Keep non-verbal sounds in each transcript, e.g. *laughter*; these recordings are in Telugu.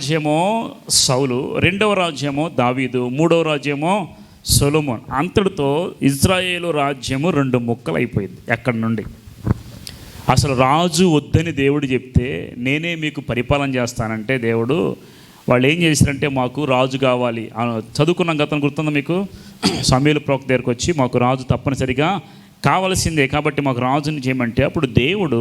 రాజ్యమో సౌలు రెండవ రాజ్యమో దావీదు మూడవ రాజ్యమో సొలమోన్. అంతటితో ఇజ్రాయేలు రాజ్యము రెండు ముక్కలు అయిపోయింది ఎక్కడి నుండి? అసలు రాజు వద్దని దేవుడు చెప్తే నేనే మీకు పరిపాలన చేస్తానంటే దేవుడు వాళ్ళు ఏం చేశారంటే మాకు రాజు కావాలి. చదువుకున్న గతం గుర్తుందా మీకు? సమీల ప్రోక్ దగ్గరకు వచ్చి మాకు రాజు తప్పనిసరిగా కావలసిందే కాబట్టి మాకు రాజుని చేయమంటే అప్పుడు దేవుడు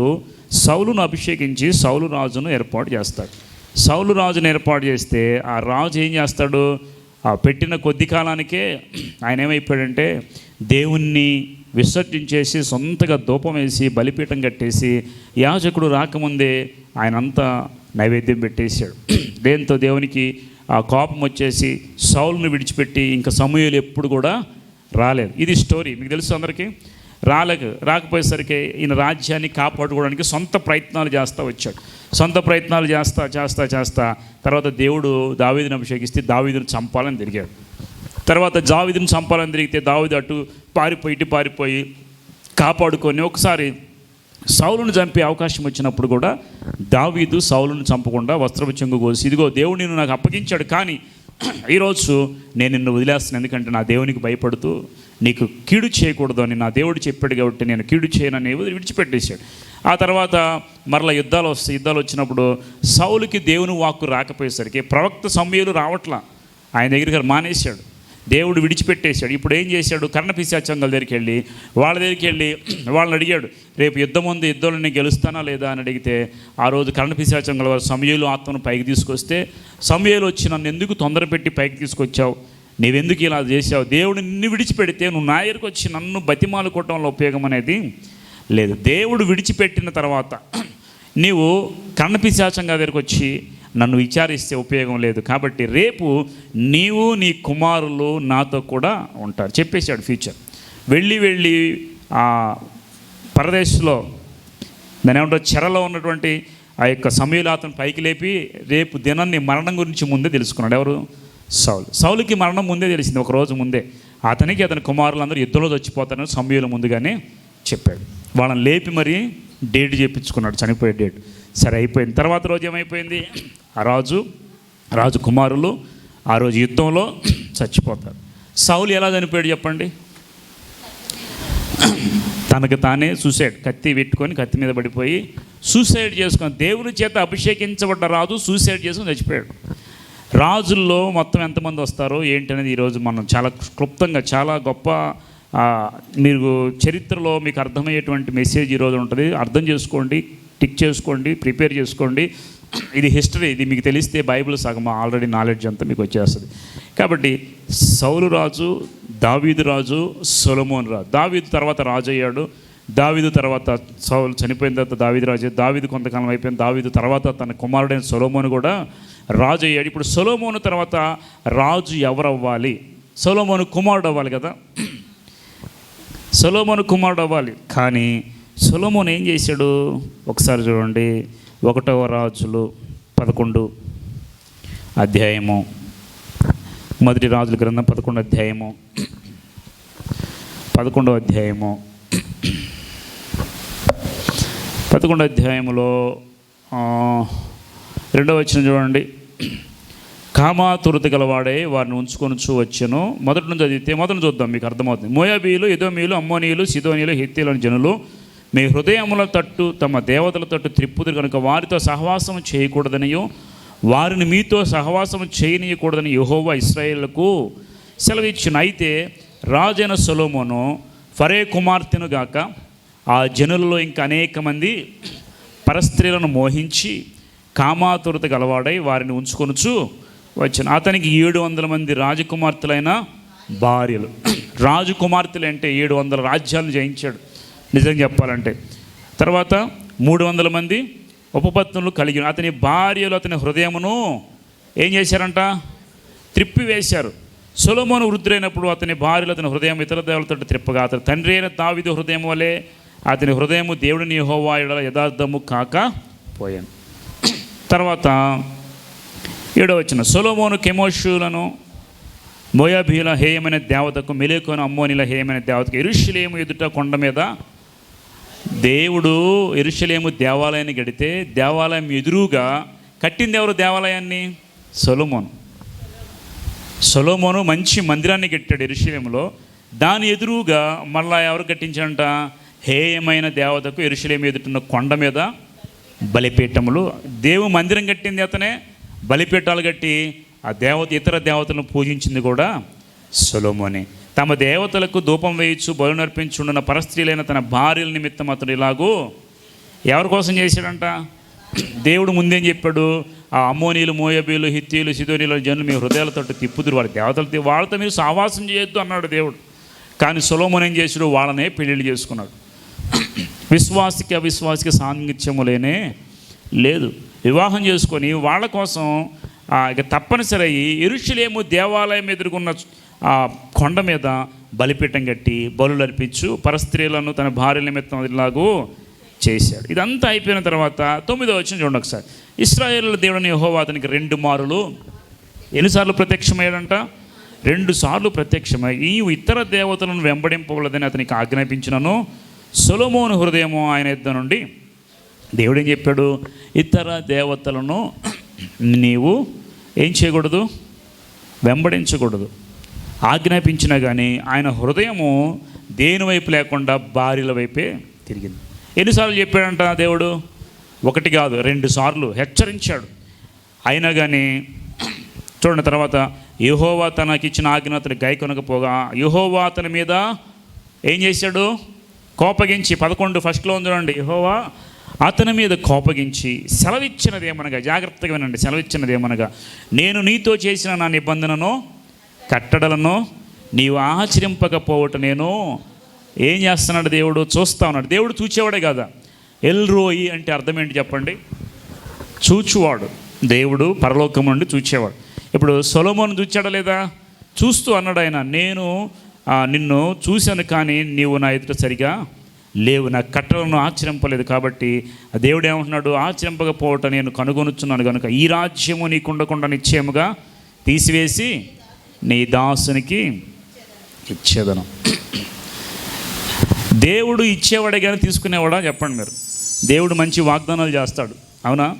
సౌలును అభిషేకించి సౌలు రాజును ఏర్పాటు చేస్తాడు. సౌలు రాజును ఏర్పాటు చేస్తే ఆ రాజు ఏం చేస్తాడు? ఆ పెట్టిన కొద్ది కాలానికే ఆయన ఏమైపోయాడంటే దేవుణ్ణి విసర్జించేసి సొంతగా ధూపం వేసి బలిపీఠం కట్టేసి యాజకుడు రాకముందే ఆయన అంతా నైవేద్యం పెట్టేశాడు. దేంతో దేవునికి ఆ కోపం వచ్చేసి సౌలును విడిచిపెట్టి ఇంకా సమూహలు ఎప్పుడు కూడా రాలేదు. ఇది స్టోరీ. మీకు తెలుసు అందరికీ? రాలేక రాకపోయేసరికి ఈయన రాజ్యాన్ని కాపాడుకోవడానికి సొంత ప్రయత్నాలు చేస్తూ వచ్చాడు. సొంత ప్రయత్నాలు చేస్తా చేస్తా చేస్తా తర్వాత దేవుడు దావీదుని అభిషేకిస్తే దావీదుని చంపాలని తిరిగాడు. తర్వాత జావిదిని చంపాలని తిరిగితే దావీది అటు పారిపోయి ఇటు పారిపోయి కాపాడుకొని ఒకసారి సౌలును చంపే అవకాశం వచ్చినప్పుడు కూడా దావీదు సౌలును చంపకుండా వస్త్రపు చెంగు కోసి ఇదిగో దేవుడు నిన్ను నాకు అప్పగించాడు కానీ ఈరోజు నేను నిన్ను వదిలేస్తాను ఎందుకంటే నా దేవునికి భయపడుతూ నీకు కీడు చేయకూడదు అని నా దేవుడు చెప్పాడు కాబట్టి నేను కీడు చేయనని విడిచిపెట్టేశాడు. ఆ తర్వాత మరలా యుద్ధాలు వస్తాయి యుద్ధాలు వచ్చినప్పుడు సౌలుకి దేవుని వాక్కు రాకపోయేసరికి ప్రవక్త సమయాలు రావట్లా. ఆయన దగ్గరికి మానేశాడు. దేవుడు విడిచిపెట్టేశాడు. ఇప్పుడు ఏం చేశాడు? కర్ణపిశాచంగల దగ్గరికి వెళ్ళి వాళ్ళ దగ్గరికి వెళ్ళి వాళ్ళని అడిగాడు రేపు యుద్ధం ఉంది యుద్ధంలో నేను గెలుస్తానా లేదా? అని అడిగితే ఆ రోజు కర్ణపిశాచంగల వారు సమయలు ఆత్మను పైకి తీసుకొస్తే సమయలు వచ్చి నన్ను ఎందుకు తొందర పెట్టి పైకి తీసుకొచ్చావు? నీవెందుకు ఇలా చేసావు దేవుడు నిన్ను విడిచిపెడితే నువ్వు నా దగ్గరికి వచ్చి నన్ను బతిమాలుకోవటంలో ఉపయోగం అనేది లేదు. దేవుడు విడిచిపెట్టిన తర్వాత *clears throat* నీవు కన్నపిశాచంగా దగ్గరికి వచ్చి నన్ను విచారిస్తే ఉపయోగం లేదు. కాబట్టి రేపు నీవు నీ కుమారులు నాతో కూడా ఉంటారు. చెప్పేశాడు ఫ్యూచర్. వెళ్ళి వెళ్ళి ఆ పరదేశంలో దాని ఏమంటారు? చెరలో ఉన్నటువంటి ఆ యొక్క సమయలాతను పైకి లేపి రేపు దినాన్ని మరణం గురించి ముందే తెలుసుకున్నాడు. ఎవరు? సౌలు సౌలుకి మరణం ముందే తెలిసింది ఒక రోజు ముందే. అతనికి అతని కుమారులందరూ యుద్ధంలో చచ్చిపోతారని సమయంలో ముందుగానే చెప్పాడు. వాళ్ళని లేపి మరి డేట్ చేయించుకున్నాడు చనిపోయే డేట్. సరే అయిపోయింది. తర్వాత రోజు ఏమైపోయింది? ఆ రాజు రాజు కుమారులు ఆ రోజు యుద్ధంలో చచ్చిపోతారు. సౌలు ఎలా చనిపోయాడు చెప్పండి? తనకు తానే సూసైడ్ కత్తి పెట్టుకొని కత్తి మీద పడిపోయి సూసైడ్ చేసుకొని దేవుని చేత అభిషేకించబడ్డ రాజు సూసైడ్ చేసుకొని చచ్చిపోయాడు. రాజుల్లో మొత్తం ఎంతమంది వస్తారో ఏంటనేది ఈరోజు మనం చాలా క్లుప్తంగా చాలా గొప్ప మీరు చరిత్రలో మీకు అర్థమయ్యేటువంటి మెసేజ్ ఈరోజు ఉంటుంది. అర్థం చేసుకోండి టిక్ చేసుకోండి ప్రిపేర్ చేసుకోండి. ఇది హిస్టరీ ఇది మీకు తెలిస్తే బైబిల్ సగం ఆల్రెడీ నాలెడ్జ్ అంతా మీకు వచ్చేస్తుంది. కాబట్టి సౌలు రాజు దావీదు రాజు సొలమోన్ రాజు. దావీదు తర్వాత రాజు అయ్యాడు. దావిదు తర్వాత సౌలు చనిపోయిన తర్వాత దావిదు రాజు దావిదు కొంతకాలం అయిపోయిన దావిదు తర్వాత తన కుమారుడైన సొలోమోను కూడా రాజు అయ్యాడు. ఇప్పుడు సొలోమోను తర్వాత రాజు ఎవరవ్వాలి? సొలోమోను కుమారుడు అవ్వాలి కదా. సొలోమోను కుమారుడు అవ్వాలి కానీ సొలోమోను ఏం చేశాడు? ఒకసారి చూడండి. ఒకటవ రాజులు పదకొండు అధ్యాయము. మొదటి రాజుల గ్రంథం పదకొండు అధ్యాయము. పదకొండవ అధ్యాయము. పదకొండు అధ్యాయంలో రెండవ వచ్చిన చూడండి. కామాతురత గలవాడే వారిని ఉంచుకొనుచు వచ్చాను. మొదటి నుంచి చదివితే మొదటి చూద్దాం మీకు అర్థమవుతుంది. మోయాబీలు ఇదోమీలు అమ్మోనీయులు సిదోనీయులు హిత్తీలు అని జనులు మీ హృదయముల తట్టు తమ దేవతల తట్టు త్రిప్పుదురు కనుక వారితో సహవాసం చేయకూడదనియో వారిని మీతో సహవాసం చేయనీయకూడదని యెహోవా ఇస్రాయేళ్ళకు సెలవిచ్చిన. అయితే రాజైన సొలోమోను ఫరే కుమార్తెను గాక ఆ జనులలో ఇంకా అనేక మంది పరస్త్రీలను మోహించి కామాతురత గలవాడై వారిని ఉంచుకొనుచు వచ్చాను. అతనికి ఏడు వందల మంది రాజకుమార్తెలైన భార్యలు. రాజకుమార్తెలు అంటే ఏడు వందల రాజ్యాలను జయించాడు. నిజం చెప్పాలంటే తర్వాత మూడు వందల మంది ఉపపత్నులు కలిగి అతని భార్యలు అతని హృదయమును ఏం చేశారంట? త్రిప్పివేశారు. వేశారు వృద్ధులైనప్పుడు అతని భార్యలు అతని హృదయం ఇతర దేవతలతో త్రిప్పగా. అతని తండ్రి అయిన దావిదు హృదయం వలె అతని హృదయము దేవుడిని యెహోవా యథార్థము కాక పోయాను. తర్వాత ఏడో వచ్చిన సొలోమోను కెమోషులను మోయాబీల హేయమైన దేవతకు మెలేకోను అమ్మోనిల హేయమైన దేవతకు ఎరుషులేము ఎదుట కొండ మీద దేవుడు ఎరుషలేము దేవాలయాన్ని గడితే దేవాలయం ఎదురుగా కట్టింది ఎవరు దేవాలయాన్ని? సొలోమోను. సొలోమోను మంచి మందిరాన్ని కట్టాడు ఎరుషలేములో దాని ఎదురుగా మళ్ళా ఎవరు కట్టించాడంట? హేయమైన దేవతకు ఎరుషలేం ఎదుటిన్న కొండ మీద బలిపీఠములు. దేవు మందిరం కట్టింది అతనే. బలిపీఠాలు కట్టి ఆ దేవత ఇతర దేవతలను పూజించింది కూడా సొలోమోనే. తమ దేవతలకు ధూపం వేయచ్చు బలు నర్పించుండున్న పరస్త్రీలైన తన భార్యల నిమిత్తం అతడు ఇలాగూ ఎవరి కోసం చేశాడంట? దేవుడు ముందేం చెప్పాడు? ఆ అమ్మోనీలు మోయబీలు హిత్తీలు సిదోనీలు జనులు మీ హృదయాలతో తిప్పుదురు. వాళ్ళ దేవతలతో వాళ్ళతో మీరు సావాసం చేయొద్దు అన్నాడు దేవుడు. కానీ సొలోమోన్ ఏం చేసాడు వాళ్ళనే పెళ్ళిళ్ళు చేసుకున్నాడు. విశ్వాసికి అవిశ్వాసికి సాంగిత్యము లేనే లేదు. వివాహం చేసుకొని వాళ్ళ కోసం ఆ, ఇక తప్పనిసరి అయ్యి ఎరుషులేము దేవాలయం ఎదుర్కొన్న ఆ కొండ మీద బలిపీఠం కట్టి బలులు అర్పించు పరస్త్రీలను తన భార్య నిమిత్తం ఇలాగూ చేశాడు. ఇదంతా అయిపోయిన తర్వాత తొమ్మిదో వచ్చిన చూడండి ఒకసారి. ఇస్రాయేల్ దేవుడిని యహోవా అతనికి రెండు మారులు. ఎన్నిసార్లు ప్రత్యక్షమయ్యాడంట? రెండు సార్లు ప్రత్యక్షమై ఈ ఇతర దేవతలను వెంబడింపవలదని అతనికి ఆజ్ఞాపించినను. సొలొమోను హృదయము ఆయన యుద్ధ నుండి దేవుడు ఏం చెప్పాడు? ఇతర దేవతలను నీవు ఏం చేయకూడదు? వెంబడించకూడదు. ఆజ్ఞాపించినా కానీ ఆయన హృదయము దేని వైపు లేకుండా భార్యల వైపే తిరిగింది. ఎన్నిసార్లు చెప్పాడంట దేవుడు? ఒకటి కాదు రెండు సార్లు హెచ్చరించాడు. అయినా కానీ చూడండి తర్వాత యహోవా తనకి ఇచ్చిన ఆజ్ఞ అతను గైకొనకపోగా యహోవా అతని మీద ఏం చేశాడు? కోపగించి పదకొండు ఫస్ట్లో ఉందండి యహోవా అతని మీద కోపగించి సెలవిచ్చినది ఏమనగా జాగ్రత్తగా వినండి సెలవిచ్చినది ఏమనగా నేను నీతో చేసిన నా నిబంధనను కట్టడలను నీవు ఆచరింపకపోవట నేను ఏం చేస్తున్నాడు దేవుడు? చూస్తా ఉన్నాడు. దేవుడు చూచేవాడే కదా? ఎల్రోయి అంటే అర్థం ఏంటి చెప్పండి? చూచువాడు. దేవుడు పరలోకం నుండి చూచేవాడు. ఇప్పుడు సొలమోను చూచాడా లేదా? చూస్తూ అన్నాడు ఆయన నేను నిన్ను చూశాను కానీ నీవు నా ఎదుట సరిగా లేవు. నా కట్టలను ఆచరింపలేదు కాబట్టి ఆ దేవుడు ఏమంటున్నాడు ఆచరింపకపోవటం నేను కనుగొనుచున్నాను కనుక ఈ రాజ్యము నీకు ఉండకుండా నిశ్చయముగా తీసివేసి నీ దాసునికి ఇచ్చేదను. దేవుడు ఇచ్చేవాడే కానీ తీసుకునేవాడా? చెప్పండి మీరు. దేవుడు మంచి వాగ్దానాలు చేస్తాడు. అవునా?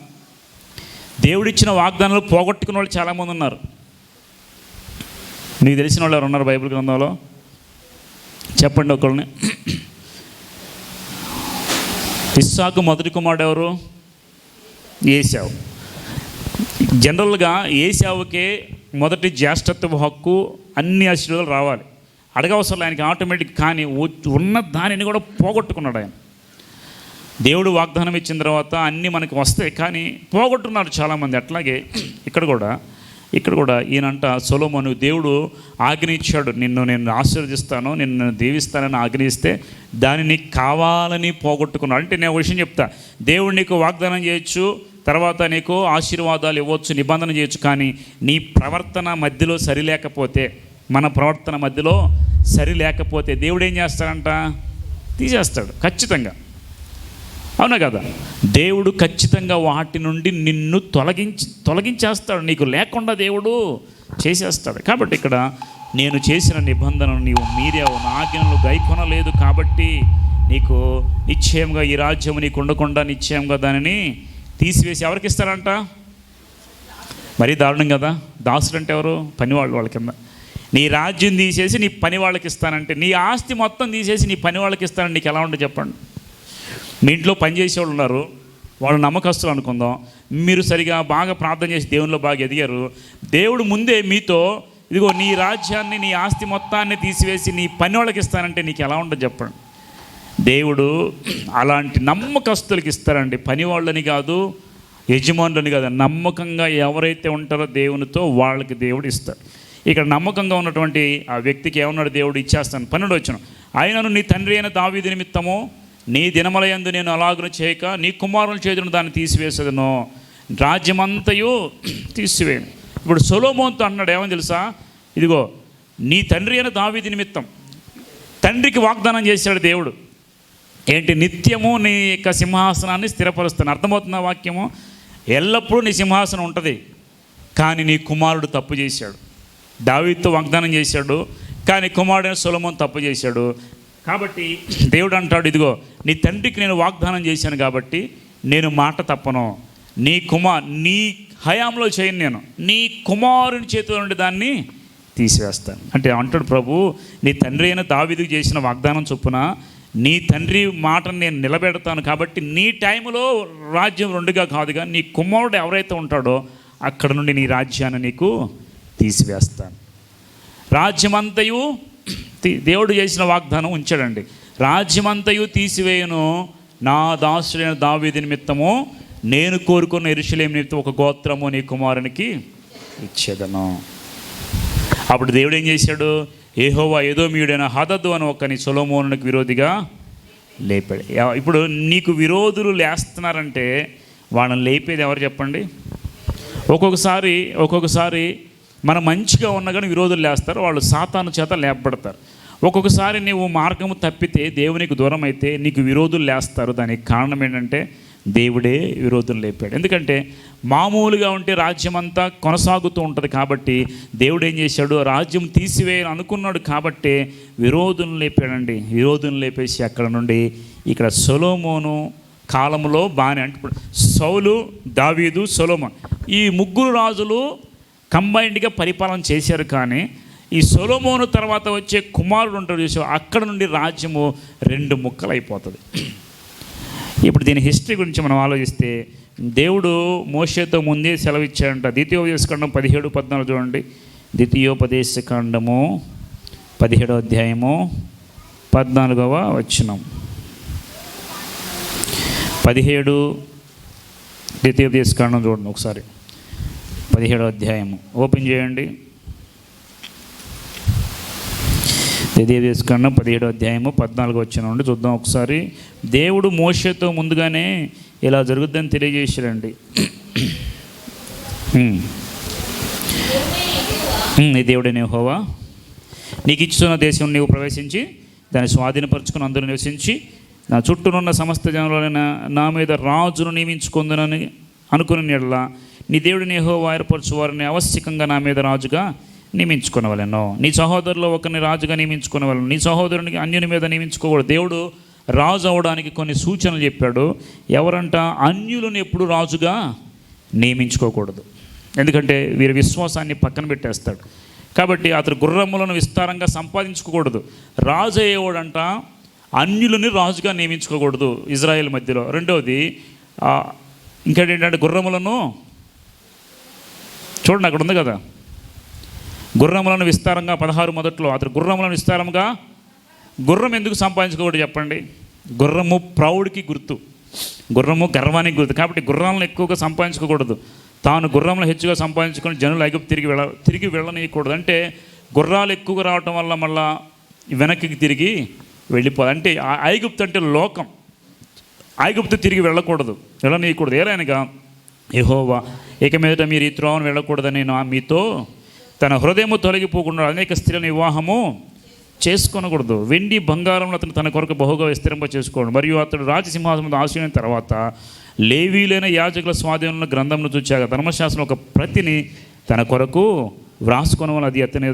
దేవుడిచ్చిన వాగ్దానాలు పోగొట్టుకున్న వాళ్ళు చాలామంది ఉన్నారు. నీకు తెలిసిన వాళ్ళు ఎవరు ఉన్నారు బైబిల్ గ్రంథంలో? చెప్పండి ఒకళ్ళని ఇస్సాకు మొదటి కుమారుడు ఎవరు? ఏసావు జనరల్గా ఏసావుకే మొదటి జ్యేష్ఠత్వ హక్కు అన్ని ఆశీర్వాదాలు రావాలి. అడగవసరం ఆయనకి ఆటోమేటిక్ కానీ ఉన్న దానిని కూడా పోగొట్టుకున్నాడు ఆయన. దేవుడు వాగ్దానం ఇచ్చిన తర్వాత అన్నీ మనకి వస్తాయి కానీ పోగొట్టున్నారు చాలామంది. అట్లాగే ఇక్కడ కూడా ఇక్కడ కూడా ఈయనంట సొలోమోను దేవుడు ఆజ్ఞ నిన్ను నేను ఆశీర్వదిస్తాను నిన్ను దీవిస్తానని ఆజ్ఞ దానిని కావాలని పోగొట్టుకున్నాడు. అంటే నేను ఒక విషయం చెప్తా దేవుడు నీకు వాగ్దానం చేయొచ్చు తర్వాత నీకు ఆశీర్వాదాలు ఇవ్వచ్చు నిబంధన చేయొచ్చు కానీ నీ ప్రవర్తన మధ్యలో సరిలేకపోతే మన ప్రవర్తన మధ్యలో సరి లేకపోతే దేవుడు ఏం చేస్తాడంట? తీసేస్తాడు ఖచ్చితంగా. అవునా కదా? దేవుడు ఖచ్చితంగా వాటి నుండి నిన్ను తొలగించి తొలగించేస్తాడు. నీకు లేకుండా దేవుడు చేసేస్తాడు. కాబట్టి ఇక్కడ నేను చేసిన నిబంధనను నీవు మీరావు నా ఆజ్ఞలు గైకొనలేదు కాబట్టి నీకు నిశ్చయంగా ఈ రాజ్యం నీకు ఉండకుండా నిశ్చయంగా దానిని తీసివేసి ఎవరికి ఇస్తారంట? మరీ దారుణం కదా? దాసుడు అంటే ఎవరు? పనివాళ్ళు వాళ్ళ కింద. నీ రాజ్యం తీసేసి నీ పని వాళ్ళకి ఇస్తానంటే నీ ఆస్తి మొత్తం తీసేసి నీ పని వాళ్ళకి ఇస్తానని నీకు ఎలా ఉంటుంది చెప్పండి. మీ ఇంట్లో పనిచేసేవాళ్ళు ఉన్నారు. వాళ్ళు నమ్మకస్తులు అనుకుందాం. మీరు సరిగా బాగా ప్రార్థన చేసి దేవునిలో బాగా ఎదిగారు. దేవుడు ముందే మీతో ఇదిగో నీ రాజ్యాన్ని నీ ఆస్తి మొత్తాన్ని తీసివేసి నీ పని వాళ్ళకి ఇస్తానంటే నీకు ఎలా ఉండదు చెప్పండి. దేవుడు అలాంటి నమ్మకస్తులకి ఇస్తారండి. పని వాళ్ళని కాదు యజమానులని కాదు. నమ్మకంగా ఎవరైతే ఉంటారో దేవునితో వాళ్ళకి దేవుడు ఇస్తాడు. ఇక్కడ నమ్మకంగా ఉన్నటువంటి ఆ వ్యక్తికి ఏమన్నాడు? దేవుడు ఇచ్చేస్తాను. పన్నెండు వచ్చిన ఆయనను నీ తండ్రి అయిన దావీది నిమిత్తము నీ దినమలయందు నేను అలాగను చేయక నీ కుమారుల చేతులను దాన్ని తీసివేసేదను. రాజ్యమంతయు తీసివేయను ఇప్పుడు సొలోమోన్తో అన్నాడు ఏమని తెలుసా? ఇదిగో నీ తండ్రి అయిన దావీది నిమిత్తం తండ్రికి వాగ్దానం చేశాడు దేవుడు. ఏంటి? నిత్యము నీ యొక్క సింహాసనాన్ని స్థిరపరుస్తాను. అర్థమవుతున్న వాక్యము? ఎల్లప్పుడూ నీ సింహాసనం ఉంటుంది కానీ నీ కుమారుడు తప్పు చేశాడు. దావీతో వాగ్దానం చేశాడు కానీ కుమారుడైన సులభం తప్పు చేశాడు. కాబట్టి దేవుడు అంటాడు ఇదిగో నీ తండ్రికి నేను వాగ్దానం చేశాను కాబట్టి నేను మాట తప్పను. నీ కుమార్ నీ హయాంలో చేయను నేను. నీ కుమారుని చేతిలో నుండి దాన్ని తీసివేస్తాను. అంటే అంటాడు ప్రభు నీ తండ్రి అయిన దావిదికి చేసిన వాగ్దానం చొప్పున నీ తండ్రి మాటను నేను నిలబెడతాను కాబట్టి నీ టైంలో రాజ్యం రెండుగా కాదుగా నీ కుమారుడు ఎవరైతే ఉంటాడో అక్కడ నుండి నీ రాజ్యాన్ని నీకు తీసివేస్తాను. రాజ్యమంతయు దేవుడు చేసిన వాగ్దానం ఉంచాడండి. రాజ్యమంతయు తీసివేయను నా దాసుడైన దావీది నిమిత్తము నేను కోరుకున్న ఇరుషులేం నిమిత్తం ఒక గోత్రము నీ కుమారునికి ఇచ్చేదను. అప్పుడు దేవుడు ఏం చేశాడు? ఏహోవా ఏదో మీడైన హదద్దు అని ఒకని సొలోమోనునికి విరోధిగా లేపాడు. ఇప్పుడు నీకు విరోధులు లేస్తున్నారంటే వాళ్ళని లేపేది ఎవరు చెప్పండి? ఒక్కొక్కసారి ఒక్కొక్కసారి మనం మంచిగా ఉన్నా కానీ విరోధులు లేస్తారు వాళ్ళు సాతాను చేత లేపబడతారు. ఒక్కొక్కసారి నీవు మార్గము తప్పితే దేవునికి దూరం అయితే నీకు విరోధులు లేస్తారు. దానికి కారణం ఏంటంటే దేవుడే విరోధులు లేపాడు. ఎందుకంటే మామూలుగా ఉంటే రాజ్యం అంతా కొనసాగుతూ ఉంటుంది కాబట్టి దేవుడు ఏం చేశాడు? రాజ్యం తీసివేయాలని అనుకున్నాడు కాబట్టి విరోధులను లేపాడండి. విరోధులు లేపేసి అక్కడ నుండి ఇక్కడ సొలోమోను కాలంలో బాగానే అంటే సౌలు దావీదు సొలోమోన్ ఈ ముగ్గురు రాజులు కంబైన్డ్గా పరిపాలన చేశారు కానీ ఈ సొలోమోను తర్వాత వచ్చే కుమారుడు ఉంటాడు చూసావు? అక్కడ నుండి రాజ్యము రెండు ముక్కలు అయిపోతుంది ఇప్పుడు దీని హిస్టరీ గురించి మనం ఆలోచిస్తే దేవుడు మోషేతో ముందే సెలవిచ్చాడంట. ద్వితీయోపదేశకాండం పదిహేడు పద్నాలుగు చూడండి. ద్వితీయోపదేశకాండము పదిహేడో అధ్యాయము పద్నాలుగవ వచనం. పదిహేడు ద్వితీయోపదేశకాండం చూడండి ఒకసారి. పదిహేడో అధ్యాయము. ఓపెన్ చేయండి. తెలియజేసుకున్న పదిహేడో అధ్యాయము పద్నాలుగు వచ్చిన నుండి చూద్దాం ఒకసారి. దేవుడు మోసతో ముందుగానే ఇలా జరుగుద్దని తెలియజేశాడండి. నీ దేవుడనే హోవా నీకు ఇచ్చుతున్న దేశం నీవు ప్రవేశించి దాన్ని స్వాధీనపరుచుకుని అందరూ నివసించి నా చుట్టూనున్న సమస్త జనులైన నా మీద రాజును నియమించుకుందనని అనుకుని ఎడల నీ దేవుడు నేహోవా ఏర్పరచు వారిని ఆవశ్యకంగా నా మీద రాజుగా నియమించుకునవలను. నీ సహోదరులో ఒకరిని రాజుగా నియమించుకునవలను. నీ సహోదరునికి అన్యుని మీద నియమించుకోకూడదు. దేవుడు రాజు అవడానికి కొన్ని సూచనలు చెప్పాడు. ఎవరంట? అన్యులను ఎప్పుడు రాజుగా నియమించుకోకూడదు. ఎందుకంటే వీరి విశ్వాసాన్ని పక్కన పెట్టేస్తాడు. కాబట్టి అతడు గుర్రములను విస్తారంగా సంపాదించుకోకూడదు. రాజు అయ్యేవాడంట అన్యులని రాజుగా నియమించుకోకూడదు ఇజ్రాయెల్ మధ్యలో. రెండవది ఇంకేంటంటే ఏంటంటే గుర్రములను చూడండి అక్కడ ఉంది కదా. గుర్రములను విస్తారంగా పదహారు మొదట్లో అతడు గుర్రములను విస్తారంగా గుర్రం ఎందుకు సంపాదించుకోకూడదు చెప్పండి. గుర్రము ప్రౌడ్కి గుర్తు. గుర్రము గర్వానికి గుర్తు. కాబట్టి గుర్రాలను ఎక్కువగా సంపాదించుకోకూడదు. తాను గుర్రంలో హెచ్చుగా సంపాదించుకొని జనులు ఐగుప్తు తిరిగి వెళ్ళ తిరిగి వెళ్ళనీయకూడదు. అంటే గుర్రాలు ఎక్కువగా రావటం వల్ల మళ్ళా వెనక్కి తిరిగి వెళ్ళిపోదు. అంటే ఆ ఐగుప్తు అంటే లోకం. ఐగుప్తు తిరిగి వెళ్ళకూడదు. వెళ్ళనీయకూడదు. ఏలైనగా యహోవా ఇక మీదట మీరు ఈ త్రోవను వెళ్ళకూడదని నా మీతో తన హృదయము తొలగిపోకుండా అనేక స్త్రీలను వివాహము చేసుకొనకూడదు. వెండి బంగారంలో అతను తన కొరకు బహుగా విస్తరింప చేసుకోవడం మరియు అతడు రాజసింహాసనం ఆశీన తర్వాత లేవీలైన యాజకుల స్వాధీనంలో గ్రంథంను చూచాక ధర్మశాస్త్రం ఒక ప్రతిని తన కొరకు వ్రాసుకొనవల అది అతని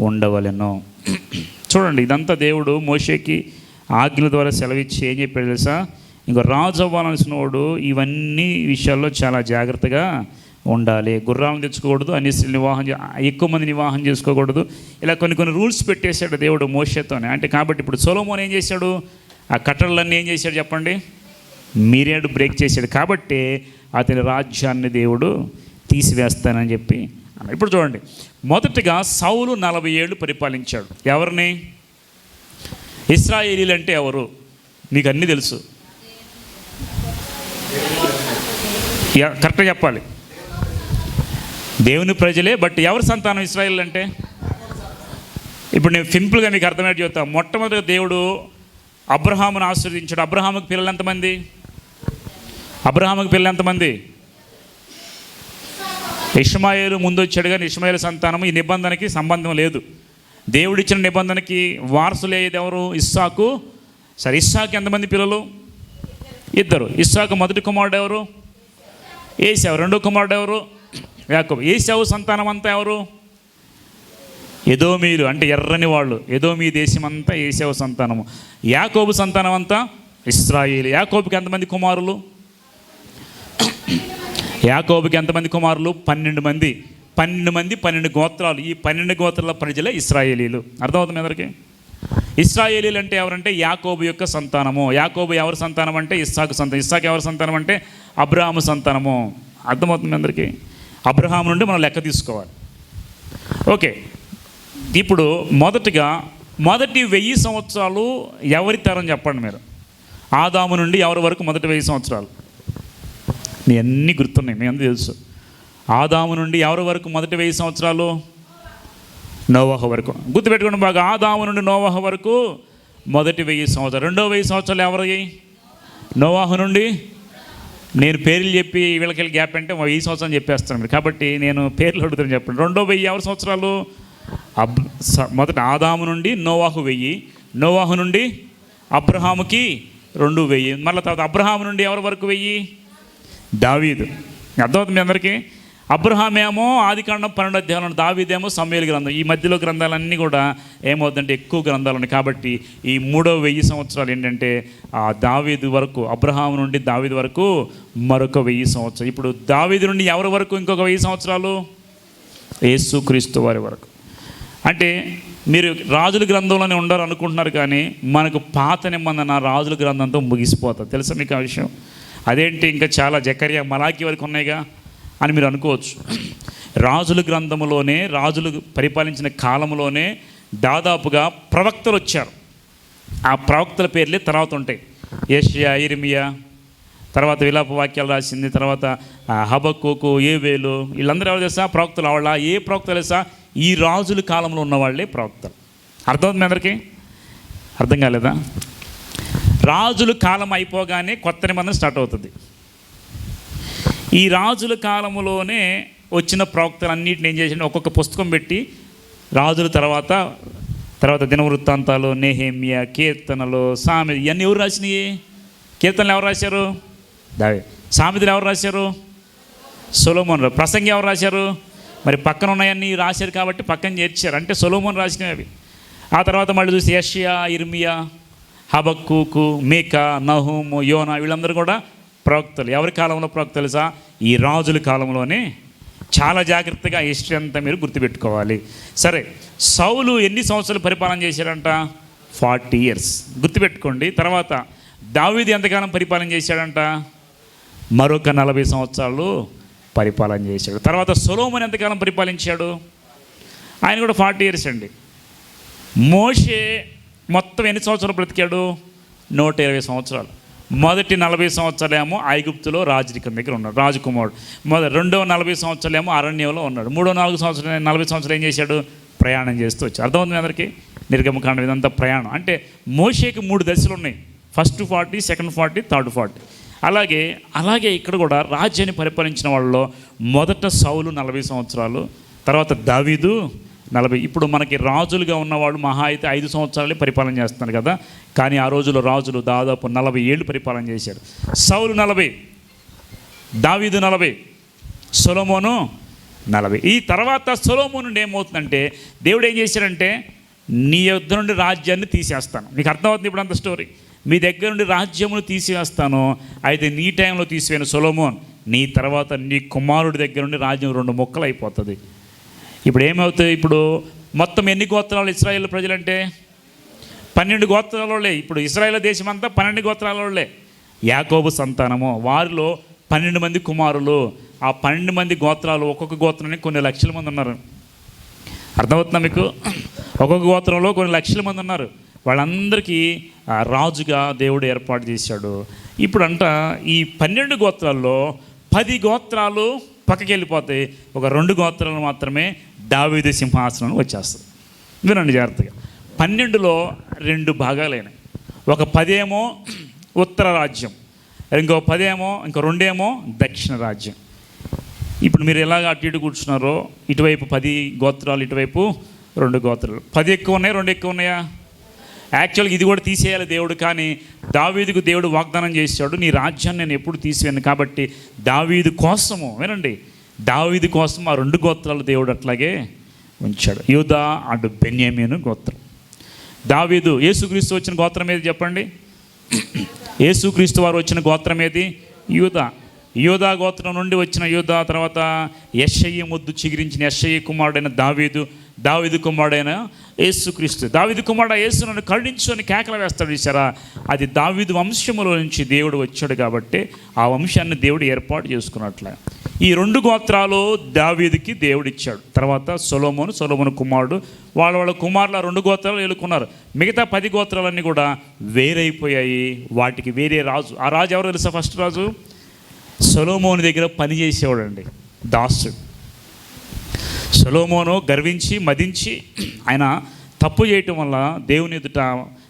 ఉండవలెను. చూడండి ఇదంతా దేవుడు మోషేకి ఆజ్ఞల ద్వారా సెలవిచ్చి ఏం చెప్పాడు తెలుసా? ఇంకో రాజు అవ్వాలనిసిన వాడు ఇవన్నీ విషయాల్లో చాలా జాగ్రత్తగా ఉండాలి. గుర్రాలను తెచ్చుకోకూడదు అన్ని వివాహం ఎక్కువ మందిని వివాహం చేసుకోకూడదు. ఇలా కొన్ని కొన్ని రూల్స్ పెట్టేశాడు దేవుడు మోషతోనే. అంటే కాబట్టి ఇప్పుడు సొలోమోన్ ఏం చేశాడు? ఆ కట్టడలన్నీ ఏం చేశాడు చెప్పండి? మీరేడు బ్రేక్ చేశాడు. కాబట్టి అతని రాజ్యాన్ని దేవుడు తీసివేస్తానని చెప్పి ఇప్పుడు చూడండి. మొదటిగా సౌలు నలభై ఏళ్ళు పరిపాలించాడు. ఎవరిని? ఇస్రాయేలీలు అంటే ఎవరు? మీకు అన్నీ తెలుసు. కరెక్ట్గా చెప్పాలి. దేవుని ప్రజలే బట్ ఎవరి సంతానం ఇస్రాయేల్ అంటే? ఇప్పుడు నేను సింపుల్గా మీకు అర్థమయ్యేది చెప్తా. మొట్టమొదటి దేవుడు అబ్రహామును ఆశీర్వదించాడు. అబ్రహాముకి పిల్లలు ఎంతమంది? అబ్రహాముకి పిల్లలు ఎంతమంది? ఇష్మాయిలు ముందు వచ్చాడు కానీ ఇష్మాయేలు సంతానం ఈ నిబంధనకి సంబంధం లేదు. దేవుడిచ్చిన నిబంధనకి వారసులు ఏది ఎవరు? ఇస్సాకు. సరే ఇస్సాకు ఎంతమంది పిల్లలు? ఇద్దరు. ఇస్సాకు మొదటి కుమారుడు ఎవరు? ఏసావు రెండో కుమారుడు ఎవరు? యాకోబు. ఏసావు సంతానం అంతా ఎవరు? ఎదోమీలు అంటే ఎర్రని వాళ్ళు. ఎదోమీ దేశం అంతా ఏసావు సంతానము. యాకోబు సంతానం అంతా ఇస్రాయిల్. యాకోబుకి ఎంతమంది కుమారులు? యాకోబుకి ఎంతమంది కుమారులు? పన్నెండు మంది. పన్నెండు మంది పన్నెండు గోత్రాలు. ఈ పన్నెండు గోత్రాల ప్రజలే ఇస్రాయేలీలు. అర్థమవుతుంది అందరికీ? ఇస్రాయేలీలు అంటే ఎవరంటే యాకోబు యొక్క సంతానము. యాకోబు ఎవరి సంతానం అంటే ఇస్సాకు సంతానం ఇస్సాకు ఎవరి సంతానం అంటే అబ్రహాము సంతానము. అర్థమవుతుంది అందరికీ? అబ్రహాం నుండి మనం లెక్క తీసుకోవాలి. ఓకే. ఇప్పుడు మొదటిగా మొదటి వెయ్యి సంవత్సరాలు ఎవరి తరం చెప్పండి మీరు? ఆదాము నుండి ఎవరి వరకు మొదటి వెయ్యి సంవత్సరాలు? మీ అన్నీ గుర్తున్నాయి మీ అందరూ తెలుసు. ఆదాము నుండి ఎవరి వరకు మొదటి వెయ్యి సంవత్సరాలు? నోవాహ వరకు. గుర్తుపెట్టుకోండి బాగా ఆదాము నుండి నోవాహ వరకు మొదటి వెయ్యి సంవత్సరాలు. రెండో వెయ్యి సంవత్సరాలు ఎవరయ్యాయి నోవాహు నుండి నేను పేర్లు చెప్పి వీళ్ళకి గ్యాప్ అంటే మా వెయ్యి సంవత్సరం చెప్పేస్తాను మీరు. కాబట్టి నేను పేర్లు అడుగుతాను చెప్పండి. రెండో వెయ్యి ఎవరి సంవత్సరాలు? అబ్ స- మొదట ఆదాము నుండి నోవాహు వెయ్యి. నోవాహు నుండి అబ్రహాముకి రెండు వెయ్యి. మళ్ళీ తర్వాత అబ్రహాము నుండి ఎవరి వరకు వెయ్యి? దావీదు. అర్థమవుతుంది మీ అందరికీ? అబ్రహాం ఏమో ఆది కాండం పన్నెండు అధ్యాయులు దావీదేమో సమయలు గ్రంథం. ఈ మధ్యలో గ్రంథాలన్నీ కూడా ఏమవుతుందంటే ఎక్కువ గ్రంథాలు ఉన్నాయి. కాబట్టి ఈ మూడో వెయ్యి సంవత్సరాలు ఏంటంటే ఆ దావీదు వరకు అబ్రహాం నుండి దావీదు వరకు మరొక వెయ్యి సంవత్సరం ఇప్పుడు దావీదు నుండి ఎవరి వరకు ఇంకొక వెయ్యి సంవత్సరాలు? యేసుక్రీస్తు వారి వరకు. అంటే మీరు రాజుల గ్రంథంలోనే ఉండరు అనుకుంటున్నారు కానీ మనకు పాత నిబంధన రాజుల గ్రంథంతో ముగిసిపోతుంది. తెలుసా మీకు ఆ విషయం? అదేంటి ఇంకా చాలా జకరియా మలాకి వరకు ఉన్నాయిగా? అని మీరు అనుకోవచ్చు. రాజుల గ్రంథములోనే రాజులు పరిపాలించిన కాలంలోనే దాదాపుగా ప్రవక్తలు వచ్చారు. ఆ ప్రవక్తల పేర్లే తర్వాత ఉంటాయి. ఏషియా ఇరిమియా తర్వాత విలాప వాక్యాలు రాసింది తర్వాత ఆ, హబక్కోకు ఏవేలు వీళ్ళందరూ ఎవరు తెలుసా? ప్రవక్తలు. వాళ్ళ ఏ ప్రవక్తలు తెలుసా? ఈ రాజుల కాలంలో ఉన్న వాళ్ళే ప్రవక్తలు. అర్థమవుతుంది అందరికీ? అర్థం కాలేదా? రాజుల కాలం అయిపోగానే కొత్త నిబంధన స్టార్ట్ అవుతుంది. ఈ రాజుల కాలంలోనే వచ్చిన ప్రవక్తలన్నిటిని ఏం చేసి ఒక్కొక్క పుస్తకం పెట్టి రాజుల తర్వాత తర్వాత దినవృత్తాంతాలు నెహేమియ కీర్తనలు సామె ఇవన్నీ ఎవరు రాసినాయి? కీర్తనలు ఎవరు రాశారు? దావే సామెతలు ఎవరు రాశారు? సొలోమోన్ రా- ప్రసంగి ఎవరు రాశారు? మరి పక్కన ఉన్నాయన్నీ రాశారు కాబట్టి పక్కన చేర్చారు. అంటే సొలోమోన్ రాసినవి అవి. ఆ తర్వాత మళ్ళీ చూసి యషియా ఇర్మియా హబక్కూకు మీకా నహూము యోనా వీళ్ళందరూ కూడా ప్రవక్తలు. ఎవరి కాలంలో ప్రవక్తలు తెలుసా? ఈ రాజుల కాలంలోనే చాలా జాగ్రత్తగా హిస్టరీ అంతా మీరు గుర్తుపెట్టుకోవాలి. సరే సౌలు ఎన్ని సంవత్సరాలు పరిపాలన చేశాడంట? Forty years. గుర్తుపెట్టుకోండి. తర్వాత దావీది ఎంతకాలం పరిపాలన చేశాడంట? మరొక నలభై సంవత్సరాలు పరిపాలన చేశాడు. తర్వాత సొలోమన్ ఎంతకాలం పరిపాలించాడు? ఆయన కూడా ఫార్టీ ఇయర్స్ అండి. మోషే మొత్తం ఎన్ని సంవత్సరాలు బ్రతికాడు? నూట ఇరవై సంవత్సరాలు. మొదటి నలభై సంవత్సరాలేమో ఐగుప్తులో రాజరికం దగ్గర ఉన్నాడు రాజకుమారుడు. మొదటి రెండవ నలభై సంవత్సరాలేమో అరణ్యంలో ఉన్నాడు. మూడో నాలుగు సంవత్సరాలు నలభై సంవత్సరాలు ఏం చేశాడు? ప్రయాణం చేస్తూ వచ్చాడు. అర్థమవుతుంది మీ అందరికీ? నిర్గమకాండం ఇదంతా ప్రయాణం. అంటే మోషేకి మూడు దశలు ఉన్నాయి. First forty second forty third forty అలాగే అలాగే ఇక్కడ కూడా రాజ్యాన్ని పరిపాలించిన వాళ్ళలో మొదట సౌలు నలభై సంవత్సరాలు తర్వాత దావీదు నలభై ఇప్పుడు మనకి రాజులుగా ఉన్నవాడు మహా అయితే ఐదు సంవత్సరాలే పరిపాలన చేస్తున్నారు కదా. కానీ ఆ రోజుల్లో రాజులు దాదాపు నలభై ఏళ్ళు పరిపాలన చేశారు. సౌలు నలభై దావీదు నలభై సొలోమోను నలభై. ఈ తర్వాత సొలోమోను నుండి ఏమవుతుందంటే దేవుడు ఏం చేశాడంటే నీ యొద్ద నుండి రాజ్యాన్ని తీసేస్తాను. నీకు అర్థమవుతుంది ఇప్పుడు అంత స్టోరీ మీ దగ్గర నుండి రాజ్యమును తీసేస్తాను అయితే నీ టైంలో తీసివేను సొలోమోన్. నీ తర్వాత నీ కుమారుడి దగ్గర నుండి రాజ్యం రెండు ముక్కలు అయిపోతుంది ఇప్పుడు ఏమవుతుంది ఇప్పుడు మొత్తం ఎన్ని గోత్రాలు ఇస్రాయేల్ ప్రజలంటే? పన్నెండు గోత్రాలలోలే ఇప్పుడు ఇస్రాయేల్ దేశం అంతా పన్నెండు గోత్రాలలోలే యాకోబు సంతానము వారిలో పన్నెండు మంది కుమారులు. ఆ పన్నెండు మంది గోత్రాలు ఒక్కొక్క గోత్రానికి కొన్ని లక్షల మంది ఉన్నారు. అర్థమవుతుందా మీకు? ఒక్కొక్క గోత్రంలో కొన్ని లక్షల మంది ఉన్నారు. వాళ్ళందరికీ రాజుగా దేవుడు ఏర్పాటు చేశాడు. ఇప్పుడు అంట ఈ పన్నెండు గోత్రాల్లో పది గోత్రాలు పక్కకి వెళ్ళిపోతాయి ఒక రెండు గోత్రాలు మాత్రమే దావీదు సింహాసనం వచ్చేస్తుంది. వినండి జాగ్రత్తగా. పన్నెండులో రెండు భాగాలైనవి ఒక పదేమో ఉత్తర రాజ్యం ఇంకో పదేమో ఇంకో రెండేమో దక్షిణ రాజ్యం. ఇప్పుడు మీరు ఎలాగ అటు ఇటు కూర్చున్నారో ఇటువైపు పది గోత్రాలు ఇటువైపు రెండు గోత్రాలు. పది ఎక్కువ ఉన్నాయి రెండు ఎక్కువ ఉన్నాయా? యాక్చువల్గా ఇది కూడా తీసేయాలి దేవుడు కానీ దావీదుకు దేవుడు వాగ్దానం చేశాడు నీ రాజ్యాన్ని నేను ఎప్పుడు తీసివేను కాబట్టి దావీదు కోసము. వినండి. దావీదు కోసం ఆ రెండు గోత్రాలు దేవుడు అట్లాగే ఉంచాడు. యూదా అటు బెన్యామీను గోత్రం. దావీదు యేసుక్రీస్తు వచ్చిన గోత్రం ఏది చెప్పండి? యేసుక్రీస్తు వారు వచ్చిన గోత్రం ఏది? యూదా. యోధా గోత్రం నుండి వచ్చిన యోధా తర్వాత యశయ్య ముద్దు చిగిరించిన యశయ్య కుమారుడైన దావీదు దావీదు కుమారుడైన యేసుక్రీస్తు దావిది కుమారుడు యేసు నన్ను కరుణించు అని కేకలు వేస్తాడు చూసారా అది దావీదు వంశములో నుంచి దేవుడు వచ్చాడు కాబట్టి ఆ వంశాన్ని దేవుడు ఏర్పాటు చేసుకున్నట్లే. ఈ రెండు గోత్రాలు దావీదుకి దేవుడిచ్చాడు. తర్వాత సొలోమోను సొలోమోను కుమారుడు. వాళ్ళ వాళ్ళ కుమారుల రెండు గోత్రాలు ఎలుకున్నారు మిగతా పది గోత్రాలన్నీ కూడా వేరైపోయాయి. వాటికి వేరే రాజు. ఆ రాజు ఎవరు తెలుసా ఫస్ట్ రాజు? సొలోమోని దగ్గర పని చేసేవాడండి దాసుడు. సొలోమోను గర్వించి మదించి ఆయన తప్పు చేయటం వల్ల దేవుని ఎదుట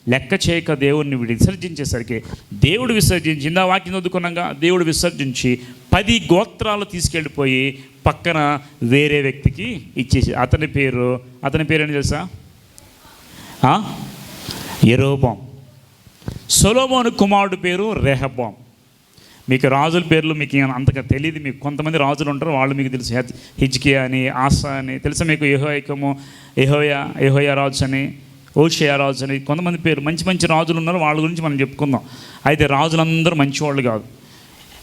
లెక్క చేయక దేవుడిని విసర్జించేసరికి దేవుడు విసర్జించి ఇందా వాక్యం చదువుకున్నాగా దేవుడు విసర్జించి పది గోత్రాలు తీసుకెళ్ళిపోయి పక్కన వేరే వ్యక్తికి ఇచ్చేసి అతని పేరు అతని పేరు ఏంటి తెలుసా? ఆ? సొలోమోను కుమారుడు పేరు రెహబాం. మీకు రాజుల పేర్లు మీకు అంతగా తెలియదు మీకు కొంతమంది రాజులు ఉంటారు వాళ్ళు మీకు తెలుసు. హెచ్- హిజ్కియా అని ఆసా అని తెలుసా మీకు యహోయకము యహోయా యహోయా రాజు అని ఓషియా రాజు అని కొంతమంది పేరు మంచి మంచి రాజులు ఉన్నారు వాళ్ళ గురించి మనం చెప్పుకుందాం. అయితే రాజులందరూ మంచివాళ్ళు కాదు.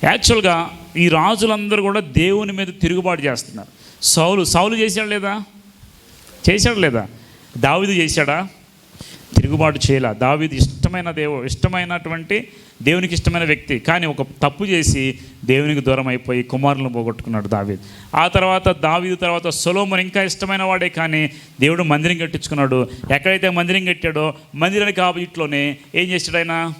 యాక్చువల్గా ఈ రాజులందరూ కూడా దేవుని మీద తిరుగుబాటు చేస్తున్నారు. సౌలు సౌలు చేశాడు లేదా? చేశాడు లేదా? దావిదు చేశాడా? తిరుగుబాటు చేయలే. దావిది ఇష్టమైన దేవు ఇష్టమైనటువంటి దేవునికి ఇష్టమైన వ్యక్తి. కానీ ఒక తప్పు చేసి దేవునికి దూరం అయిపోయి కుమారులను పోగొట్టుకున్నాడు దావీద్. ఆ తర్వాత దావీదు తర్వాత సొలోమన్ ఇంకా ఇష్టమైన వాడే కానీ దేవుడు మందిరం కట్టించుకున్నాడు. ఎక్కడైతే మందిరం కట్టాడో మందిరానికి ఆపోజిట్లోనే ఏం చేశాడు ఆయన?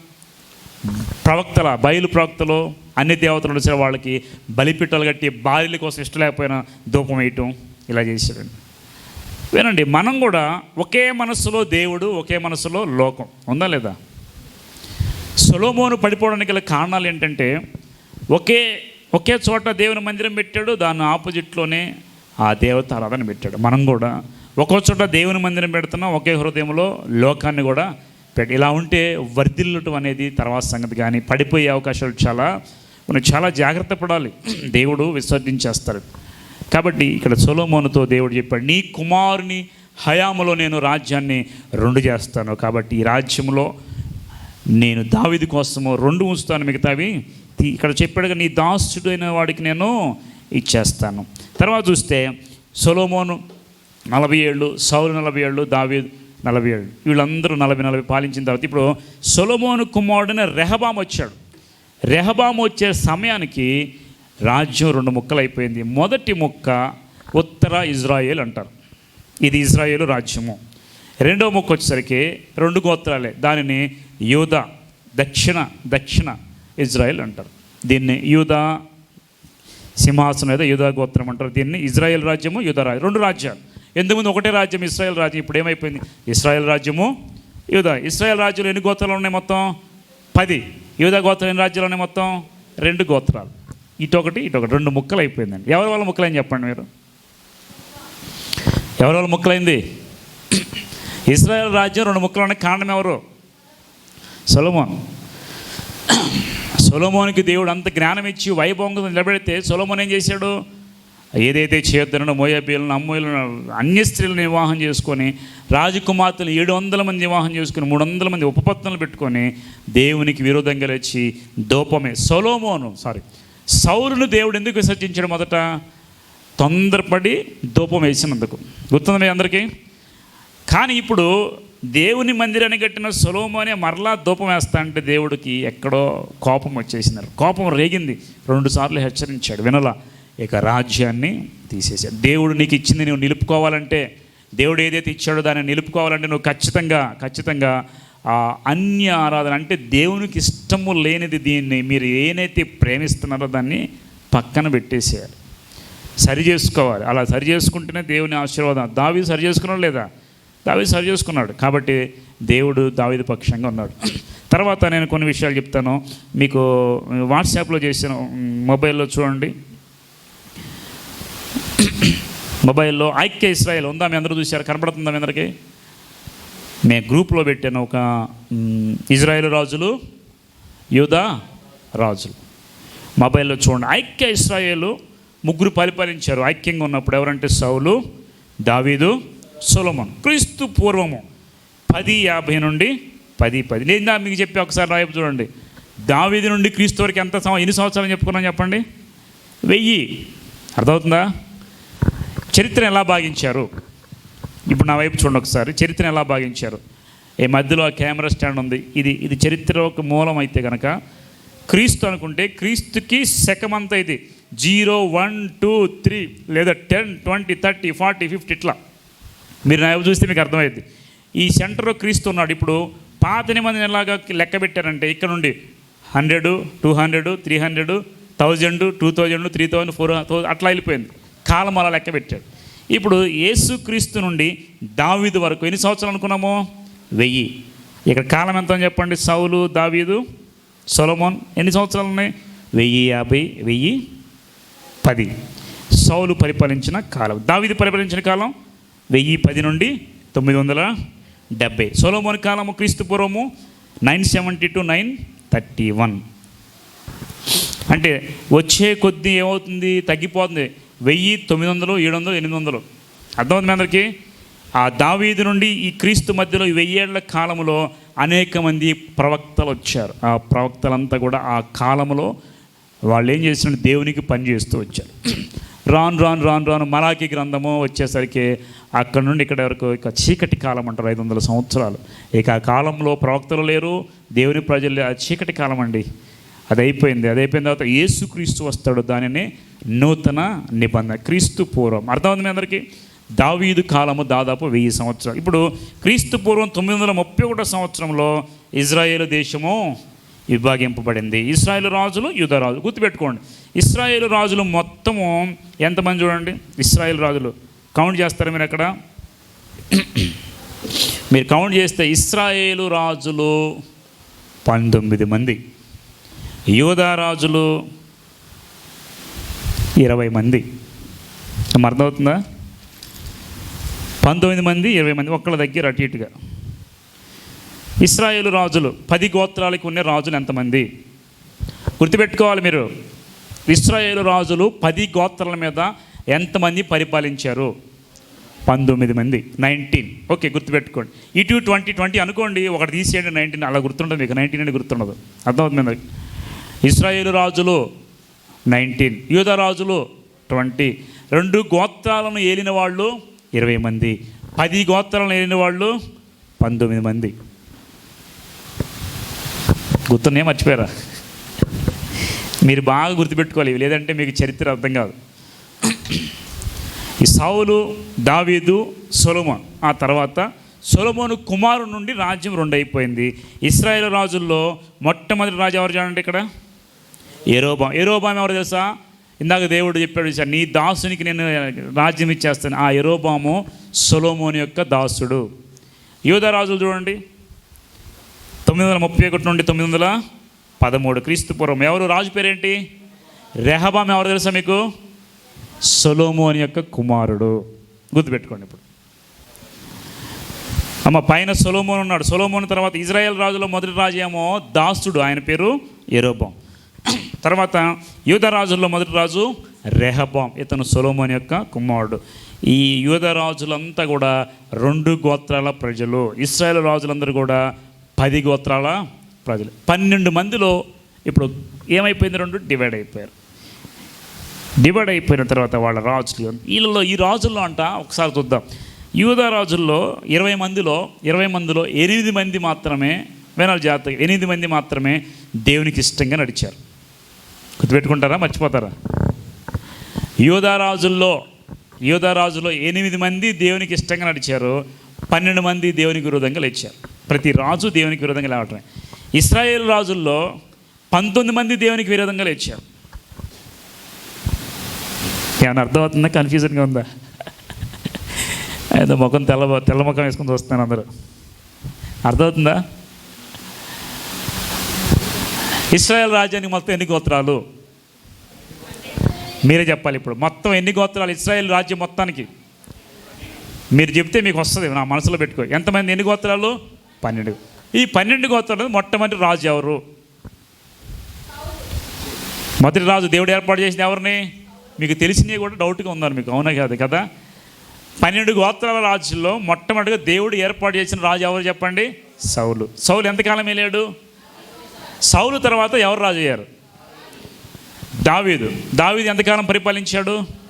ప్రవక్తల బయలు ప్రవక్తలు అన్ని దేవతలు వచ్చిన వాళ్ళకి బలిపిట్టలు కట్టి భార్యల కోసం ఇష్టం లేకపోయినా ధూపం వేయటం ఇలా చేశాడండి వినండి మనం కూడా ఒకే మనస్సులో దేవుడు ఒకే మనస్సులో లోకం. ఉందా లేదా? సొలోమోను పడిపోవడానికి గల కారణాలు ఏంటంటే ఒకే ఒకే చోట దేవుని మందిరం పెట్టాడు దాని ఆపోజిట్లోనే ఆ దేవత ఆరాధన పెట్టాడు. మనం కూడా ఒక్కో చోట దేవుని మందిరం పెడుతున్నాం ఒకే హృదయంలో లోకాన్ని కూడా పెట్టి ఇలా ఉంటే వర్ధిల్లటం అనేది తర్వాత సంగతి. కానీ పడిపోయే అవకాశాలు చాలా మనం చాలా జాగ్రత్త పడాలి. దేవుడు విసర్జించేస్తారు. కాబట్టి ఇక్కడ సొలోమోనుతో దేవుడు చెప్పాడు నీ కుమారుని హయాములో నేను రాజ్యాన్ని రెండు చేస్తాను. కాబట్టి ఈ రాజ్యంలో నేను దావిది కోసము రెండు ఉంచుతాను మిగతావి. ఇక్కడ చెప్పాడుగా నీ దాసుడైన అయిన వాడికి నేను ఇచ్చేస్తాను. తర్వాత చూస్తే సొలోమోను నలభై ఏళ్ళు సౌలు నలభై ఏళ్ళు దావీద్ నలభై ఏళ్ళు వీళ్ళందరూ నలభై నలభై పాలించిన తర్వాత ఇప్పుడు సొలోమోను కుమారుడైన రెహబాం వచ్చాడు. రెహబాం వచ్చే సమయానికి రాజ్యం రెండు ముక్కలు అయిపోయింది మొదటి ముక్క ఉత్తర ఇజ్రాయేల్ అంటారు. ఇది ఇజ్రాయేల్ రాజ్యము. రెండవ ముక్క వచ్చేసరికి రెండు గోత్రాలే. దానిని యూదా దక్షిణ దక్షిణ ఇజ్రాయెల్ అంటారు. దీన్ని యూదా సింహాసనం ఏదో యూదా గోత్రం అంటారు. దీన్ని ఇజ్రాయెల్ రాజ్యము యూదా రాజ్యం. రెండు రాజ్యాలు. ఎందుకు ఒకటే రాజ్యం ఇస్రాయెల్ రాజ్యం. ఇప్పుడు ఏమైపోయింది? ఇస్రాయెల్ రాజ్యము యూదా. ఇస్రాయెల్ రాజ్యంలో ఎన్ని గోత్రాలు ఉన్నాయి మొత్తం? పది. యూదా గోత్రం ఎన్ని రాజ్యాలు ఉన్నాయి మొత్తం? రెండు గోత్రాలు. ఇటొకటి ఇటొకటి. రెండు ముక్కలు అయిపోయిందండి. ఎవరి వాళ్ళ ముక్కలని చెప్పండి మీరు? ఎవరి వాళ్ళ ముక్కలైంది? ఇస్రాయల్ రాజ్యం రెండు ముక్కలు అనే కారణం ఎవరు? సొలమోన్. సొలమోనికి దేవుడు అంత జ్ఞానం ఇచ్చి వైభవంగా నిలబెడితే సొలమోన్ ఏం చేశాడు? ఏదైతే చేయొద్దనో మోయబీలను అమ్మోయలను అన్య స్త్రీలను వివాహం చేసుకొని రాజకుమార్తెలు ఏడు వందల మంది వివాహం చేసుకుని మూడు వందల మంది ఉపపత్తులను పెట్టుకొని దేవునికి విరోధంగా లేచి దోపమే. సొలోమోను సారీ సౌరును దేవుడు ఎందుకు విసర్జించాడు మొదట? తొందరపడి దూపం వేసినందుకు. గుర్తుంది మీ అందరికీ? కానీ ఇప్పుడు దేవుని మందిరాన్ని కట్టిన సొలోమోనే మరలా దూపం వేస్తా అంటే దేవుడికి ఎక్కడో కోపం వచ్చేసినారు. కోపం రేగింది. రెండుసార్లు హెచ్చరించాడు. వినలా. ఇక రాజ్యాన్ని తీసేశాడు. దేవుడు నీకు ఇచ్చింది నువ్వు నిలుపుకోవాలంటే దేవుడు ఏదైతే ఇచ్చాడో దాన్ని నిలుపుకోవాలంటే నువ్వు ఖచ్చితంగా ఖచ్చితంగా ఆ అన్య ఆరాధన అంటే దేవునికి ఇష్టము లేనిది దీన్ని మీరు ఏనైతే ప్రేమిస్తున్నారో దాన్ని పక్కన పెట్టేసేయాలి. సరి చేసుకోవాలి. అలా సరి చేసుకుంటేనే దేవుని ఆశీర్వాదం. దావి సరి చేసుకున్నాడు లేదా? దావి సరి చేసుకున్నాడు. కాబట్టి దేవుడు దావీదు పక్షంగా ఉన్నాడు. తర్వాత నేను కొన్ని విషయాలు చెప్తాను. మీకు వాట్సాప్లో చేసిన మొబైల్లో చూడండి. మొబైల్లో ఐక్య ఇస్రాయల్ ఉందా? మీ అందరూ చూశారు? కనపడుతుందా మీ అందరికీ? నేను గ్రూప్లో పెట్టాను ఒక మ్, ఇజ్రాయేల్ రాజులు యూదా రాజులు. మొబైల్లో చూడండి. ఐక్య ఇస్రాయేలు ముగ్గురు పరిపాలించారు. ఐక్యంగా ఉన్నప్పుడు ఎవరంటే సౌలు దావీదు సులమన్. క్రీస్తు పూర్వము. పది యాభై నుండి పది పది. నేను మీకు చెప్పి ఒకసారి రాయపు చూడండి. దావీది నుండి క్రీస్తు వరకు ఎంత సంవ- ఎన్ని సంవత్సరాలు చెప్పుకున్నాం చెప్పండి? వెయ్యి. అర్థమవుతుందా? చరిత్ర ఎలా భాగించారు? ఇప్పుడు నా వైపు చూడండి ఒకసారి. చరిత్రను ఎలా భాగించారు? ఈ మధ్యలో ఆ కెమెరా స్టాండ్ ఉంది. ఇది ఇది చరిత్ర ఒక మూలం అయితే కనుక క్రీస్తు అనుకుంటే క్రీస్తుకి శకమంతా ఇది. జీరో వన్ టూ త్రీ లేదా ten twenty thirty forty fifty ఇట్లా. మీరు నా చూస్తే మీకు అర్థమైంది. ఈ సెంటర్లో క్రీస్తు ఉన్నాడు. ఇప్పుడు పాత నిబంధన ఎలాగా లెక్క పెట్టారంటే ఇక్కడ నుండి hundred two hundred three hundred thousand two thousand three thousand four thousand అట్లా వెళ్ళిపోయింది. కాలం అలా లెక్క పెట్టాడు. ఇప్పుడు యేసుక్రీస్తు నుండి దావీదు వరకు ఎన్ని సంవత్సరాలు అనుకున్నాము? వెయ్యి. ఇక్కడ కాలం ఎంత అని చెప్పండి. సౌలు దావీదు సొలమోన్ ఎన్ని సంవత్సరాలు ఉన్నాయి? వెయ్యి యాభై వెయ్యి పది. సౌలు పరిపాలించిన కాలం. దావీదు పరిపాలించిన కాలం వెయ్యి పది నుండి తొమ్మిది వందల డెబ్బై. సొలోమోని కాలము క్రీస్తు పూర్వము nine seventy two nine thirty one. అంటే వచ్చే కొద్దీ ఏమవుతుంది? తగ్గిపోతుంది. వెయ్యి తొమ్మిది వందలు ఏడు వందలు ఎనిమిది వందలు. అర్థమవుతుంది అందరికీ? ఆ దావీదు నుండి ఈ క్రీస్తు మధ్యలో వెయ్యేళ్ళ కాలంలో అనేక మంది ప్రవక్తలు వచ్చారు. ఆ ప్రవక్తలంతా కూడా ఆ కాలంలో వాళ్ళు ఏం చేసిన దేవునికి పనిచేస్తూ వచ్చారు. రాను రాను రాను రాను మలాకి గ్రంథము వచ్చేసరికి అక్కడ నుండి ఇక్కడ వరకు ఇక చీకటి కాలం అంటారు ఐదు వందల సంవత్సరాలు. ఇక ఆ కాలంలో ప్రవక్తలు లేరు దేవుని ప్రజలు లేరు. ఆ చీకటి కాలం అండి. అది అయిపోయింది. అది అయిపోయిన తర్వాత యేసుక్రీస్తు వస్తాడు. దానిని నూతన నిబంధన క్రీస్తు పూర్వం. అర్థమైంది మీ అందరికీ? దావీదు కాలము దాదాపు వెయ్యి సంవత్సరాలు. ఇప్పుడు క్రీస్తు పూర్వం తొమ్మిది వందల ముప్పై ఒకటో సంవత్సరంలో ఇజ్రాయేల్ దేశము విభాగింపబడింది. ఇస్రాయేల్ రాజులు యుధరాజులు గుర్తుపెట్టుకోండి. ఇస్రాయేల్ రాజులు మొత్తము ఎంతమంది చూడండి? ఇస్రాయేల్ రాజులు. కౌంట్ చేస్తారా మీరు అక్కడ? మీరు కౌంట్ చేస్తే ఇస్రాయేలు రాజులు పంతొమ్మిది మంది. యోధా రాజులు ఇరవై మంది. అర్థమవుతుందా? పంతొమ్మిది మంది ఇరవై మంది ఒక్కళ్ళ దగ్గర అటు ఇటుగా. ఇస్రాయేలు రాజులు పది గోత్రాలకు ఉన్న రాజులు ఎంతమంది? గుర్తుపెట్టుకోవాలి మీరు. ఇస్రాయేలు రాజులు పది గోత్రాల మీద ఎంతమంది పరిపాలించారు? పంతొమ్మిది మంది. నైన్టీన్. ఓకే గుర్తుపెట్టుకోండి. ఇటు ట్వంటీ ట్వంటీ అనుకోండి ఒకటి తీసేయండి నైన్టీన్ అలా గుర్తుండదు మీకు. నైన్టీన్ అని గుర్తుండదు. అర్థమవుతుంది మీకు ఇస్రాయేలు రాజులు నైన్టీన్. యూధ రాజులు ట్వంటీ. రెండు గోత్రాలను ఏలిన వాళ్ళు ఇరవై మంది. పది గోత్రాలను ఏలిన వాళ్ళు పంతొమ్మిది మంది. గుర్తున్నాయి? మర్చిపోయారా? మీరు బాగా గుర్తుపెట్టుకోవాలి. ఇవి లేదంటే మీకు చరిత్ర అర్థం కాదు. ఈ సావులు దావీదు సొలమోన్ ఆ తర్వాత సొలమోను కుమారు నుండి రాజ్యం రెండు అయిపోయింది ఇస్రాయేల్ రాజుల్లో మొట్టమొదటి రాజు ఎవరు చూడండి ఇక్కడ? ఎరోబాం ఎరోబాం ఎవరు తెలుసా? ఇందాక దేవుడు చెప్పాడు సార్ నీ దాసునికి నేను రాజ్యం ఇచ్చేస్తాను. ఆ ఎరోబాము సొలోమోని యొక్క దాసుడు. యూద రాజులు చూడండి. తొమ్మిది వందల ముప్పై ఒకటి నుండి తొమ్మిది వందల పదమూడు క్రీస్తు పూర్వం. ఎవరు? రాజు పేరేంటి? రెహబాం ఎవరు తెలుసా మీకు? సొలోమోని యొక్క కుమారుడు. గుర్తుపెట్టుకోండి ఇప్పుడు. అమ్మ పైన సొలోమోన్ ఉన్నాడు. సొలోమోన్ తర్వాత ఇజ్రాయెల్ రాజులో మొదటి రాజు ఏమో? దాసుడు. ఆయన పేరు ఎరోబాం తర్వాత యూద రాజుల్లో మొదటి రాజు రెహబాం ఇతను సొలోమోన్ యొక్క కుమారుడు. ఈ యూద రాజులంతా కూడా రెండు గోత్రాల ప్రజలు. ఇస్రాయేల్ రాజులందరూ కూడా పది గోత్రాల ప్రజలు. పన్నెండు మందిలో ఇప్పుడు ఏమైపోయింది రెండు? డివైడ్ అయిపోయారు. డివైడ్ అయిపోయిన తర్వాత వాళ్ళ రాజులు వీళ్ళలో ఈ రాజుల్లో అంట ఒకసారి చూద్దాం. యూదా రాజుల్లో ఇరవై మందిలో ఇరవై మందిలో ఎనిమిది మంది మాత్రమే వినాలి జాగ్రత్తగా ఎనిమిది మంది మాత్రమే దేవునికి ఇష్టంగా నడిచారు. గుర్తుపెట్టుకుంటారా? మర్చిపోతారా? యూదా రాజుల్లో యూదా రాజులో ఎనిమిది మంది దేవునికి ఇష్టంగా నడిచారు. పన్నెండు మంది దేవునికి విరోధంగా లేచారు. ప్రతి రాజు దేవునికి విరోధంగా లేవటమే. ఇస్రాయేల్ రాజుల్లో పంతొమ్మిది మంది దేవునికి విరోధంగా లేచారు. ఏమైనా అర్థమవుతుందా? కన్ఫ్యూజన్గా ఉందా? ఏదో ముఖం తెల్ల తెల్ల ముఖం వేసుకొని చూస్తున్నాను అందరూ. అర్థమవుతుందా? ఇస్రాయల్ రాజ్యానికి మొత్తం ఎన్ని గోత్రాలు? మీరే చెప్పాలి ఇప్పుడు. మొత్తం ఎన్ని గోత్రాలు ఇస్రాయల్ రాజ్యం మొత్తానికి? మీరు చెప్తే మీకు వస్తుంది. నా మనసులో పెట్టుకో. ఎంతమంది? ఎన్ని గోత్రాలు? పన్నెండు. ఈ పన్నెండు గోత్రాలు మొట్టమొదటి రాజు ఎవరు? మొదటి రాజు దేవుడు ఏర్పాటు చేసిన ఎవరిని? మీకు తెలిసినవి కూడా డౌట్గా ఉన్నారు మీకు అవునా కాదు కదా? పన్నెండు గోత్రాల రాజుల్లో మొట్టమొదటిగా దేవుడు ఏర్పాటు చేసిన రాజు ఎవరు చెప్పండి? సౌలు. సౌలు ఎంతకాలం వెళ్ళాడు సౌలు తర్వాత ఎవరు రాజు అయ్యారు? దావీదు. దావీదు ఎంతకాలం పరిపాలించాడు?